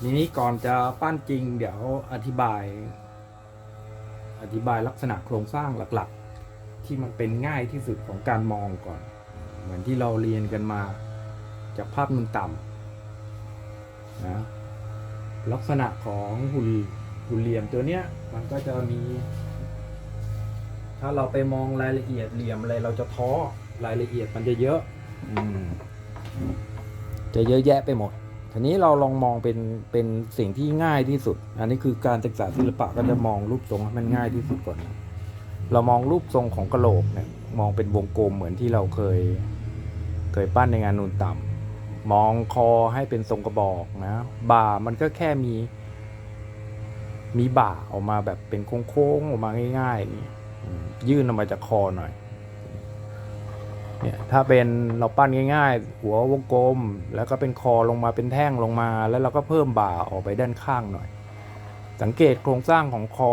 ทีนี้ก่อนจะปั้นจริง เดี๋ยวอธิบาย อธิบายลักษณะโครงสร้างหลักๆ ที่มันเป็นง่ายที่สุดของการมองก่อน เหมือนที่เราเรียนกันมาจากภาพมุมต่ำนะลักษณะของหุ่นหุ่นเหลี่ยมตัวเนี้ยมันก็จะมี ถ้าเราไปมองรายละเอียดเหลี่ยมอะไรเราจะท้อรายละเอียดมันจะเยอะอจะเยอะแยะไปหมด ทีนี้เราลองมองเป็นเป็นสิ่งที่ง่ายที่สุด อันนี้คือการศึกษาศิลปะก็จะมองรูปทรงให้มันง่ายที่สุดก่อนนะเรามองรูปทรงของกระโหลกเนี่ยมองเป็นวงกลมเหมือนที่เราเคยเคยปั้นในงานนูนต่ำมองคอให้เป็นทรงกระบอกนะบ่ามันก็แค่มี มีบ่าออกมาแบบเป็นโค้งๆออกมาง่ายง่างนี้ยื่นออกมาจากคอหน่อย เนี่ยถ้าเป็นเราปั้นง่าย ๆ หัววงกลม แล้วก็เป็นคอลงมาเป็นแท่งลงมา แล้วเราก็เพิ่มบ่าออกไปด้านข้างหน่อย สังเกตโครงสร้างของคอ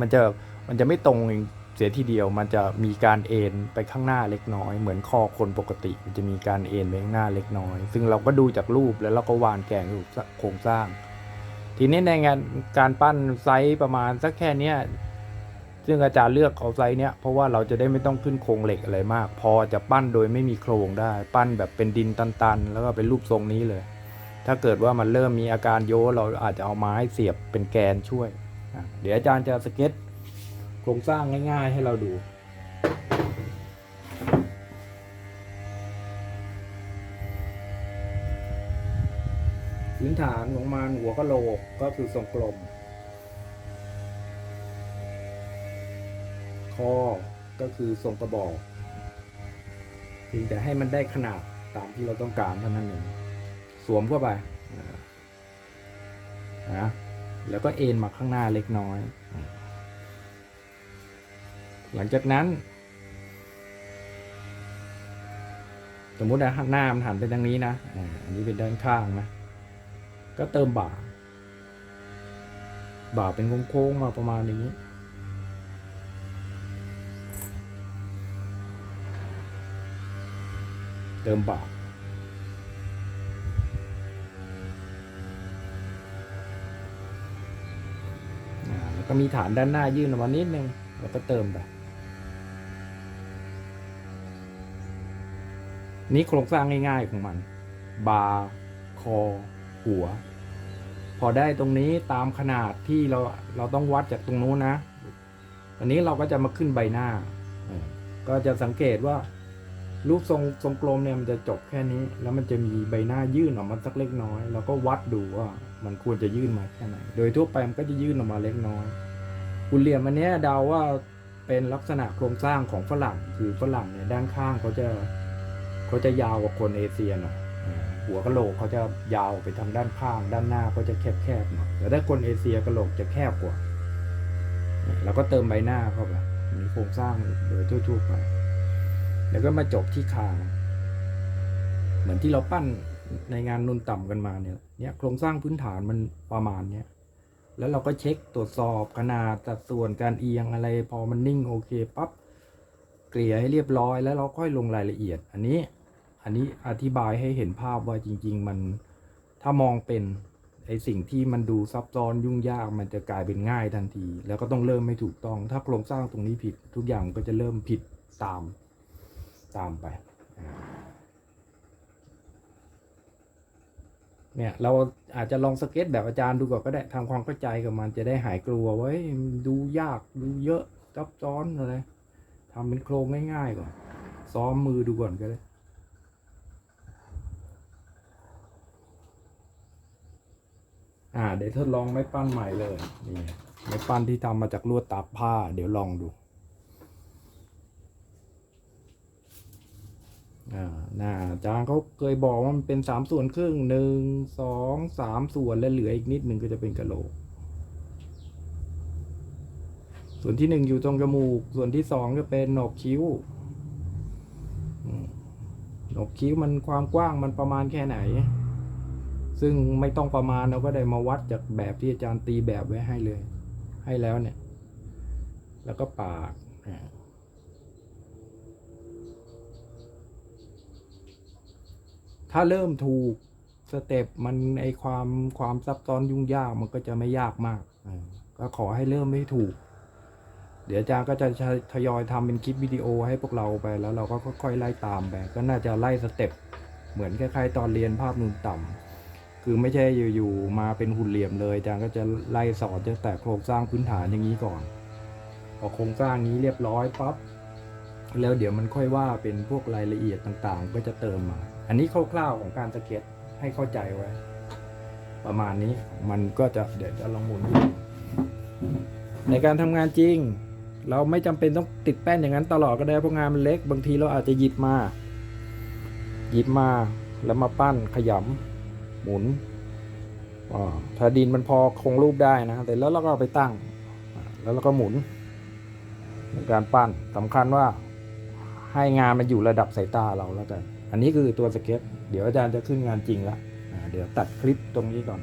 มันจะมันจะไม่ตรงเสียทีเดียว มันจะมีการเอ็นไปข้างหน้าเล็กน้อย เหมือนคอคนปกติ มันจะมีการเอ็นไปข้างหน้าเล็กน้อย ซึ่งเราก็ดูจากรูปแล้วเราก็วานแกงรูโครงสร้าง ทีนี้ในงานการปั้นไซส์ประมาณสักแค่เนี้ย ซึ่งอาจารย์เลือกเอาไซส์เนี้ยเพราะว่าเราจะได้ไม่ต้องขึ้นโครงเหล็กอะไรมาก พอจะปั้นโดยไม่มีโครงได้ ปั้นแบบเป็นดินตันๆ แล้วก็เป็นรูปทรงนี้เลย ถ้าเกิดว่ามันเริ่มมีอาการโยเราอาจจะเอาไม้เสียบเป็นแกนช่วย เดี๋ยวอาจารย์จะสเก็ตโครงสร้างง่าย ๆ ให้เราดูพื้นฐานของมันหัวกะโหลกก็คือทรงกลม อก็คือทรงกระบอกเพียงแต่ให้มันได้ขนาดตามที่เราต้องการเท่านั้นเองสวมเข้าไปนะแล้วก็เอ็นมาข้างหน้าเล็กน้อย หลังจากนั้น สมมุตินะหน้ามันหันไปทางนี้นะอันนี้เป็นด้านข้างนะ ก็เติมบ่าบ่าเป็นโค้งๆมาประมาณนี้ เติมบาอ่าแล้วก็มีฐานด้านหน้ายื่นออกมานิดนึง แล้วก็เติมไป นี่โครงสร้างง่ายๆของมัน บาร์คอ หัว พอได้ตรงนี้ตามขนาดที่เราเราต้องวัดจากตรงนู้นนะ อันนี้เราก็จะมาขึ้นใบหน้า ก็จะสังเกตว่า รูปทรงทรงกลมเนี่ยมันจะจบแค่นี้ แล้วมันจะมีใบหน้ายื่นออกมาสักเล็กน้อย แล้วก็วัดดูว่ามันควรจะยื่นมาแค่ไหน โดยทั่วไปมันก็จะยื่นออกมาเล็กน้อยหุ่นเหลี่ยมอันเนี้ยเดาว่าเป็นลักษณะโครงสร้างของฝรั่ง คือฝรั่งเนี่ยด้านข้างเขาจะเขาจะยาวกว่าคนเอเชียหน่อยหัวกะโหลกเขาจะยาวไปทางด้านข้าง ด้านหน้าก็จะแคบๆหน่อยแต่ถ้าคนเอเชียกะโหลกจะแคบกว่า แล้วก็เติมใบหน้าเข้าไปมีโครงสร้างโดยทั่วๆไป แล้วก็มาจบที่คาง เหมือนที่เราปั้นในงานนุนต่ำกันมาเนี่ยเนี่ยโครงสร้างพื้นฐานมันประมาณเนี้ยแล้วเราก็เช็คตรวจสอบขนาดสัดส่วนการเอียงอะไร พอมันนิ่งโอเคปั๊บเกลี่ยให้เรียบร้อยแล้วเราค่อยลงรายละเอียด อันนี้อันนี้อธิบายให้เห็นภาพว่าจริง ๆ มันถ้ามองเป็นไอสิ่งที่มันดูซับซ้อนยุ่งยากมันจะกลายเป็นง่ายทันที แล้วก็ต้องเริ่มไม่ถูกต้อง ถ้าโครงสร้างตรงนี้ผิดทุกอย่างก็จะเริ่มผิดตาม ตามไป เนี่ยเราอาจจะลองสเก็ตแบบอาจารย์ดูก่อนก็ได้ทำความเข้าใจกับมันจะได้หายกลัวไว้ดูยากดูเยอะซับซ้อนอะไรทำเป็นโครงง่ายๆก่อน ซ้อมมือดูก่อนก็ได้อ่าเดี๋ยวทดลองไม้ปั้นใหม่เลยนี่ไม้ปั้นที่ทำมาจากลวดตาผ้า เดี๋ยวลองดู อ่า น่าอาจารย์เขาเคยบอกว่ามันเป็นสามส่วนครึ่งหนึ่งสองสามส่วนแล้วเหลืออีกนิดหนึ่งก็จะเป็นกะโหลก ส่วนที่หนึ่งอยู่ตรงจมูก ส่วนที่สองก็เป็นหนกคิ้วหนกคิ้วมันความกว้างมันประมาณแค่ไหน ซึ่งไม่ต้องประมาณเราก็ได้มาวัดจากแบบที่อาจารย์ตีแบบไว้ให้เลย ให้แล้วเนี่ย แล้วก็ปาก ถ้าเริ่มถูกสเต็ปมันไอความความซับซ้อนยุ่งยากมันก็จะไม่ยากมากก็ขอให้เริ่มไม่ถูก เดี๋ยวอาจารย์ก็จะทยอยทำเป็นคลิปวิดีโอให้พวกเราไปแล้วเราก็ค่อยๆไล่ตามไปก็น่าจะไล่สเต็ปเหมือนคล้ายๆตอนเรียนภาพนูนต่ำคือไม่ใช่อยู่ๆมาเป็นหุ่นเหลี่ยมเลยอาจารย์ก็จะไล่สอนตั้งแต่โครงสร้างพื้นฐานอย่างนี้ก่อนพอโครงสร้างนี้เรียบร้อยปั๊บแล้วเดี๋ยวมันค่อยว่าเป็นพวกรายละเอียดต่างๆ ก็จะเติมมา อันนี้คร่าวๆของการสเก็ตให้เข้าใจไว้ ประมาณนี้มันก็จะเดี๋ยวจะลองหมุนดูในการทำงานจริง เราไม่จำเป็นต้องติดแป้นอย่างนั้นตลอดก็ได้เพราะงานมันเล็ก บางทีเราอาจจะหยิบมา หยิบมาแล้วมาปั้นขยำหมุนถ้าดินมันพอคงรูปได้นะแต่แล้วเราก็าไปตั้ง แล้วเราก็หมุนในการปั้นสำคัญว่าให้งานมันอยู่ระดับสายตาเราแล้วกัน อันนี้คือตัวสเก็ต เดี๋ยวอาจารย์จะขึ้นงานจริงละเดี๋ยวตัดคลิปตรงนี้ก่อน